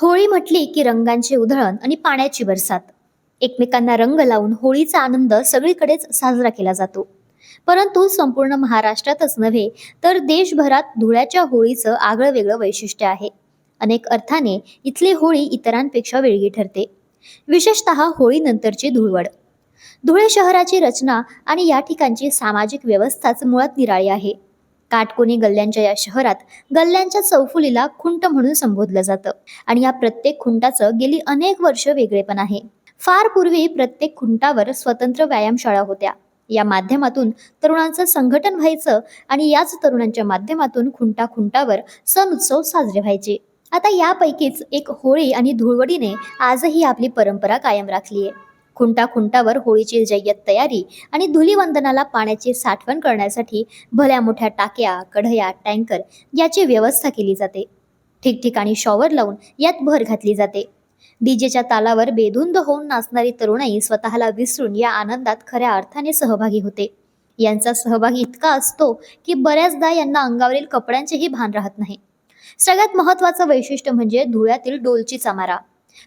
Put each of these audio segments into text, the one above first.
होळी म्हटली की रंगांचे उधळण आणि पाण्याची बरसात. एकमेकांना रंग लावून होळीचा आनंद सगळीकडेच साजरा केला जातो. परंतु संपूर्ण महाराष्ट्रातच नव्हे तर देशभरात धुळ्याच्या होळीचं आगळं वेगळं वैशिष्ट्य आहे. अनेक अर्थाने इथली होळी इतरांपेक्षा वेगळी ठरते. विशेषतः होळीनंतरची धुळवड. धुळे शहराची रचना आणि या ठिकाणची सामाजिक व्यवस्थाच मुळात निराळी आहे. काटकोणी गल्ल्यांच्या या शहरात गल्ल्यांच्या चौफुलीला खुंट म्हणून संबोधलं जातं. आणि या प्रत्येक खुंटाचं गेली अनेक वर्ष वेगळेपण आहे. फार पूर्वी प्रत्येक खुंटावर स्वतंत्र व्यायामशाळा होत्या. या माध्यमातून तरुणांचं संघटन व्हायचं आणि याच तरुणांच्या माध्यमातून खुंटा खुंटावर सण उत्सव साजरे व्हायचे. आता यापैकीच एक होळी आणि धुळवडीने आजही आपली परंपरा कायम राखली आहे. खुंटा खुंटावर होळीची जय्यत तयारी आणि धुलीवंदनाला पाण्याची साठवण करण्यासाठी भल्या मोठ्या टाक्या कढया टँकर याची व्यवस्था केली जाते. ठिकठिकाणी शॉवर लावून यात भर घातली जाते. डीजेच्या तालावर बेधुंद होऊन नाचणारी तरुणाई स्वतःला विसरून या आनंदात खऱ्या अर्थाने सहभागी होते. यांचा सहभाग इतका असतो की बऱ्याचदा यांना अंगावरील कपड्यांचेही भान राहत नाही. सगळ्यात महत्वाचं वैशिष्ट्य म्हणजे धुळ्यातील डोलची चमारा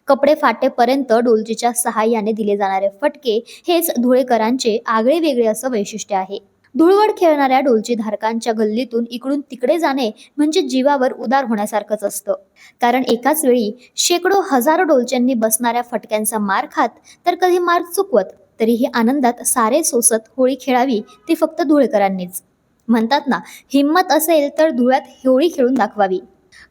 कपडे फाटेपर्यंत डोलचीच्या सहाय्याने दिले जाणारे फटके हेच धुळेकरांचे आगळे वेगळे असं वैशिष्ट्य आहे. धुळवड खेळणाऱ्या डोलची धारकांच्या गल्लीतून इकडून तिकडे जाणे म्हणजे जीवावर उदार होण्यासारखंच असतं. कारण एकाच वेळी शेकडो हजारो डोलच्यांनी बसणाऱ्या फटक्यांचा मार खात तर कधी मार चुकवत तरीही आनंदात सारे सोसत होळी खेळावी ती फक्त धुळेकरांनीच. म्हणतात ना हिंमत असेल तर धुळ्यात होळी खेळून दाखवावी.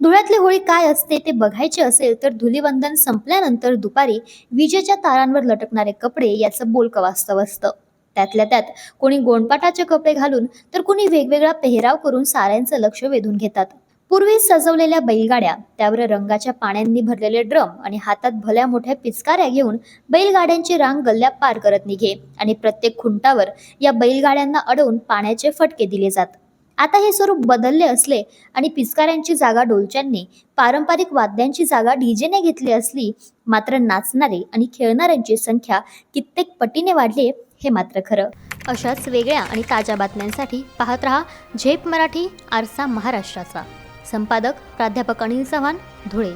धुळ्यातली होळी काय असते ते बघायचे असेल तर धुलीवंदन संपल्यानंतर दुपारी विजेच्या तारांवर लटकणारे कपडे याचं बोलकं वास्तव असतं. त्यातल्या त्यात कोणी गोंडपाटाचे कपडे घालून तर कोणी वेगवेगळा पेहराव करून साऱ्यांचं लक्ष वेधून घेतात. पूर्वी सजवलेल्या बैलगाड्या त्यावर रंगाच्या पाण्यांनी भरलेले ड्रम आणि हातात भल्या मोठ्या पिचकाऱ्या घेऊन बैलगाड्यांची रांग गल्ल्या पार करत निघे आणि प्रत्येक खुंटावर या बैलगाड्यांना अडवून पाण्याचे फटके दिले जात. आता हे स्वरूप बदलले असले आणि पिचकाऱ्यांची जागा डोलच्यांनी पारंपरिक वाद्यांची जागा डीजेने घेतली असली मात्र नाचणारे आणि खेळणाऱ्यांची संख्या कित्येक पटीने वाढली हे मात्र खरं. अशाच वेगळ्या आणि ताज्या बातम्यांसाठी पाहत रहा झेप मराठी आरसा महाराष्ट्राचा. संपादक प्राध्यापक अनिल चव्हाण धुळे.